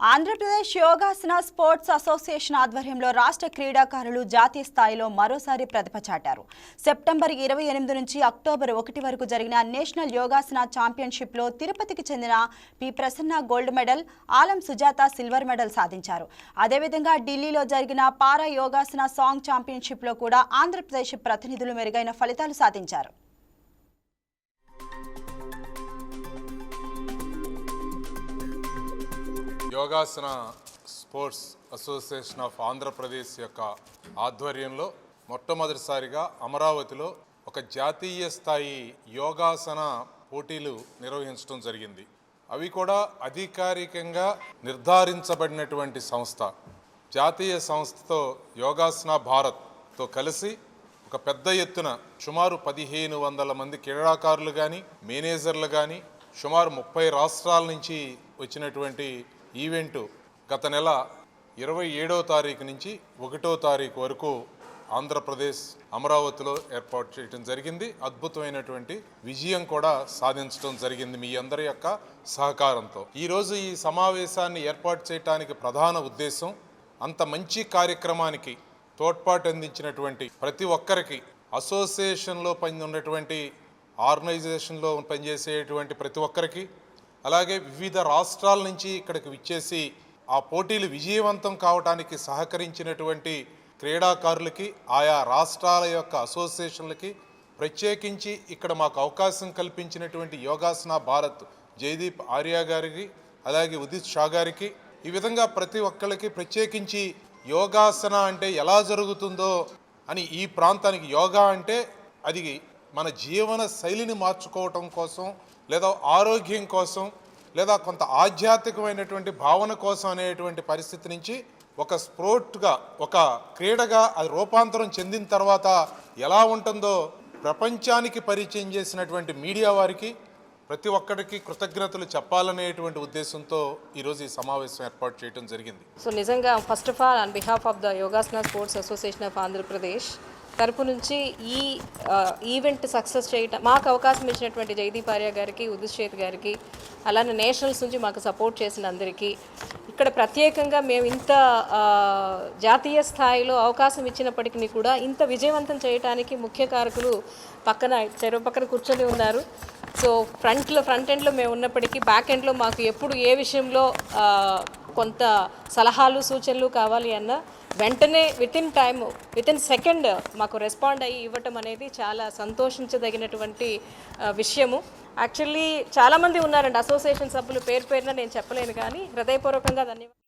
Andhra Pradesh yogasana sports association ఆధ్వర్యంలో రాష్ట్ర క్రీడాకారులు జాతీయ స్థాయిలో మరోసారి ప్రతిభ చాటారు. సెప్టెంబర్ ఇరవై ఎనిమిది నుంచి అక్టోబర్ ఒకటి వరకు జరిగిన నేషనల్ యోగాసన ఛాంపియన్షిప్లో తిరుపతికి చెందిన P. Prasanna gold medal Alam Sujatha silver medal సాధించారు. అదేవిధంగా ఢిల్లీలో జరిగిన పారా యోగాసన సాంగ్ ఛాంపియన్షిప్లో కూడా ఆంధ్రప్రదేశ్ ప్రతినిధులు మెరుగైన ఫలితాలు సాధించారు. Yogasana sports association of Andhra Pradesh యొక్క ఆధ్వర్యంలో మొట్టమొదటిసారిగా అమరావతిలో ఒక జాతీయ స్థాయి యోగాసన పోటీలు నిర్వహించడం జరిగింది. అవి కూడా అధికారికంగా నిర్ధారించబడినటువంటి సంస్థ. జాతీయ సంస్థతో యోగాసన భారత్తో కలిసి ఒక పెద్ద ఎత్తున సుమారు పదిహేను వందల మంది క్రీడాకారులు కానీ మేనేజర్లు కానీ సుమారు ముప్పై రాష్ట్రాల నుంచి వచ్చినటువంటి ఈవెంటు గత నెల ఇరవై ఏడో తారీఖు నుంచి ఒకటో తారీఖు వరకు ఆంధ్రప్రదేశ్ అమరావతిలో ఏర్పాటు చేయడం జరిగింది. అద్భుతమైనటువంటి విజయం కూడా సాధించడం జరిగింది మీ అందరి యొక్క సహకారంతో. ఈరోజు ఈ సమావేశాన్ని ఏర్పాటు చేయడానికి ప్రధాన ఉద్దేశం అంత మంచి కార్యక్రమానికి తోడ్పాటు అందించినటువంటి ప్రతి ఒక్కరికి అసోసియేషన్లో పని ఉన్నటువంటి ఆర్గనైజేషన్లో పనిచేసేటువంటి ప్రతి ఒక్కరికి అలాగే వివిధ రాష్ట్రాల నుంచి ఇక్కడికి విచ్చేసి ఆ పోటీలు విజయవంతం కావడానికి సహకరించినటువంటి క్రీడాకారులకి ఆయా రాష్ట్రాల యొక్క అసోసియేషన్లకి ప్రత్యేకించి ఇక్కడ మాకు అవకాశం కల్పించినటువంటి యోగాసన భారత్ జయదీప్ ఆర్య గారికి అలాగే ఉదిత్ షా గారికి ఈ విధంగా ప్రతి ఒక్కరికి ప్రత్యేకించి యోగాసన అంటే ఎలా జరుగుతుందో అని ఈ ప్రాంతానికి యోగా అంటే అది మన జీవన శైలిని మార్చుకోవటం కోసం లేదా ఆరోగ్యం కోసం లేదా కొంత ఆధ్యాత్మికమైనటువంటి భావన కోసం అనేటువంటి పరిస్థితి నుంచి ఒక స్పోర్ట్గా ఒక క్రీడగా అది రూపాంతరం చెందిన తర్వాత ఎలా ఉంటుందో ప్రపంచానికి పరిచయం చేసినటువంటి మీడియా వారికి ప్రతి ఒక్కరికి కృతజ్ఞతలు చెప్పాలనేటువంటి ఉద్దేశంతో ఈరోజు ఈ సమావేశం ఏర్పాటు చేయడం జరిగింది. సో నిజంగా first of all on behalf of the Yogasana sports association of Andhra Pradesh తరపు నుంచి ఈ ఈవెంట్ సక్సెస్ చేయటం మాకు అవకాశం ఇచ్చినటువంటి జయదీప్ ఆర్య గారికి ఉదిశ్చేత్ గారికి అలానే నేషనల్స్ నుంచి మాకు సపోర్ట్ చేసిన అందరికీ ఇక్కడ ప్రత్యేకంగా మేము ఇంత జాతీయ స్థాయిలో అవకాశం ఇచ్చినప్పటికీ కూడా ఇంత విజయవంతం చేయడానికి ముఖ్య కారకులు పక్కన చెరువు పక్కన కూర్చొని ఉన్నారు. సో ఫ్రంట్లో ఫ్రంట్ ఎండ్లో మేము ఉన్నప్పటికీ బ్యాక్ ఎండ్లో మాకు ఎప్పుడు ఏ విషయంలో కొంత సలహాలు సూచనలు కావాలి అన్న వెంటనే within time within second మాకు రెస్పాండ్ అయ్యి ఇవ్వటం అనేది చాలా సంతోషించదగినటువంటి విషయము. యాక్చువల్లీ చాలామంది ఉన్నారండి అసోసియేషన్ సభ్యులు పేరు పేరున నేను చెప్పలేను కానీ హృదయపూర్వకంగా ధన్యవాదాలు.